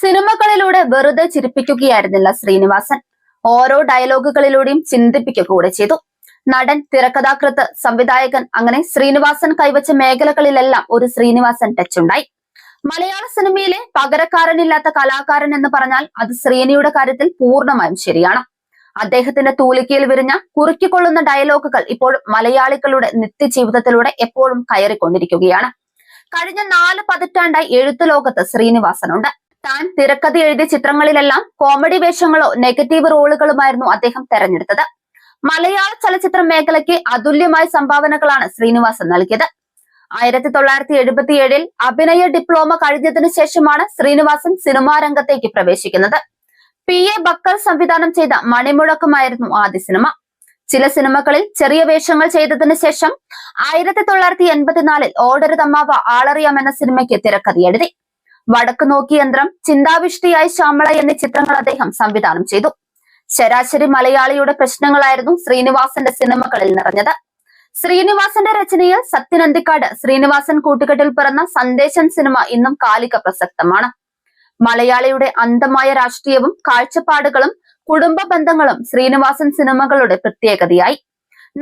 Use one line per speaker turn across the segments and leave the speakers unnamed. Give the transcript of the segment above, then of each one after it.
സിനിമകളിലൂടെ വെറുതെ ചിരിപ്പിക്കുകയായിരുന്നില്ല ശ്രീനിവാസൻ. ഓരോ ഡയലോഗുകളിലൂടെയും ചിന്തിപ്പിക്കുക കൂടെ ചെയ്തു. നടൻ തിരക്കഥാകൃത്ത് സംവിധായകൻ അങ്ങനെ ശ്രീനിവാസൻ കൈവച്ച മേഖലകളിലെല്ലാം ഒരു ശ്രീനിവാസൻ ടച്ച് ഉണ്ടായി. മലയാള സിനിമയിലെ പകരക്കാരനില്ലാത്ത കലാകാരൻ എന്ന് പറഞ്ഞാൽ അത് ശ്രീനിയുടെ കാര്യത്തിൽ പൂർണമായും ശരിയാണ്. അദ്ദേഹത്തിന്റെ തൂലിക്കയിൽ വിരിഞ്ഞ കുറുക്കിക്കൊള്ളുന്ന ഡയലോഗുകൾ ഇപ്പോൾ മലയാളികളുടെ നിത്യജീവിതത്തിലൂടെ എപ്പോഴും കയറിക്കൊണ്ടിരിക്കുകയാണ്. കഴിഞ്ഞ നാല് പതിറ്റാണ്ടായി എഴുത്തു ലോകത്ത് ശ്രീനിവാസനുണ്ട്. താൻ തിരക്കഥ എഴുതിയ ചിത്രങ്ങളിലെല്ലാം കോമഡി വേഷങ്ങളോ നെഗറ്റീവ് റോളുകളുമായിരുന്നു അദ്ദേഹം തെരഞ്ഞെടുത്തത്. മലയാള ചലച്ചിത്ര മേഖലയ്ക്ക് അതുല്യമായ സംഭാവനകളാണ് ശ്രീനിവാസൻ നൽകിയത്. ആയിരത്തി തൊള്ളായിരത്തി എഴുപത്തി ഏഴിൽ അഭിനയ ഡിപ്ലോമ കഴിഞ്ഞതിനു ശേഷമാണ് ശ്രീനിവാസൻ സിനിമാ രംഗത്തേക്ക് പ്രവേശിക്കുന്നത്. പി. എ. ബക്കർ സംവിധാനം ചെയ്ത മണിമുഴക്കമായിരുന്നു ആദ്യ സിനിമ. ചില സിനിമകളിൽ ചെറിയ വേഷങ്ങൾ ചെയ്തതിനു ശേഷം ആയിരത്തി തൊള്ളായിരത്തി എൺപത്തിനാലിൽ ഓടരുതമ്മാവ ആളറിയാം എന്ന സിനിമയ്ക്ക് തിരക്കഥ എഴുതി വടക്ക് നോക്കി യന്ത്രം ചിന്താവിഷ്ടിയായി ശ്യാമള എന്നീ ചിത്രങ്ങൾ അദ്ദേഹം സംവിധാനം ചെയ്തു. ശരാശരി മലയാളിയുടെ പ്രശ്നങ്ങളായിരുന്നു ശ്രീനിവാസന്റെ സിനിമകളിൽ നിറഞ്ഞത്. ശ്രീനിവാസന്റെ രചനയിൽ സത്യനന്തിക്കാട് ശ്രീനിവാസൻ കൂട്ടുകെട്ടിൽ പിറന്ന സന്ദേശൻ സിനിമ ഇന്നും കാലിക പ്രസക്തമാണ്. മലയാളിയുടെ അന്തമായ രാഷ്ട്രീയവും കാഴ്ചപ്പാടുകളും കുടുംബ ബന്ധങ്ങളും ശ്രീനിവാസൻ സിനിമകളുടെ പ്രത്യേകതയായി.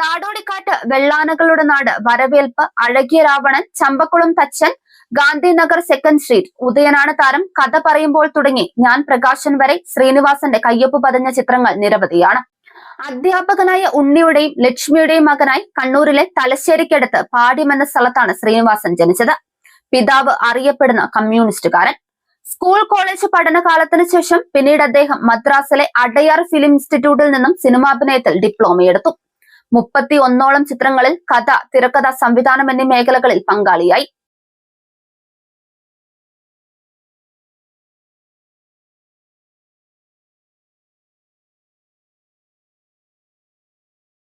നാടോടിക്കാറ്റ് വെള്ളാനകളുടെ നാട് വരവേൽപ്പ് അഴകിയ രാവണൻ ചമ്പക്കുളം തച്ചൻ ഗാന്ധിനഗർ സെക്കൻഡ് സ്ട്രീറ്റ് ഉദയനാണ് താരം. കഥ പറയുമ്പോൾ തുടങ്ങി. ഞാൻ പ്രകാശൻ വരെ ശ്രീനിവാസന്റെ കയ്യൊപ്പ് പതഞ്ഞ ചിത്രങ്ങൾ നിരവധിയാണ്. അധ്യാപകനായ ഉണ്ണിയുടെയും ലക്ഷ്മിയുടെയും മകനായി കണ്ണൂരിലെ തലശ്ശേരിക്കടുത്ത് പാടിയം എന്ന സ്ഥലത്താണ് ശ്രീനിവാസൻ ജനിച്ചത്. പിതാവ് അറിയപ്പെടുന്ന കമ്മ്യൂണിസ്റ്റുകാരൻ. സ്കൂൾ കോളേജ് പഠനകാലത്തിന് ശേഷം പിന്നീട് അദ്ദേഹം മദ്രാസിലെ അടയാർ ഫിലിം ഇൻസ്റ്റിറ്റ്യൂട്ടിൽ നിന്നും സിനിമാഭിനയത്തിൽ ഡിപ്ലോമ എടുത്തു. മുപ്പത്തി ഒന്നോളം ചിത്രങ്ങളിൽ കഥ തിരക്കഥ സംവിധാനം എന്നീ മേഖലകളിൽ പങ്കാളിയായി.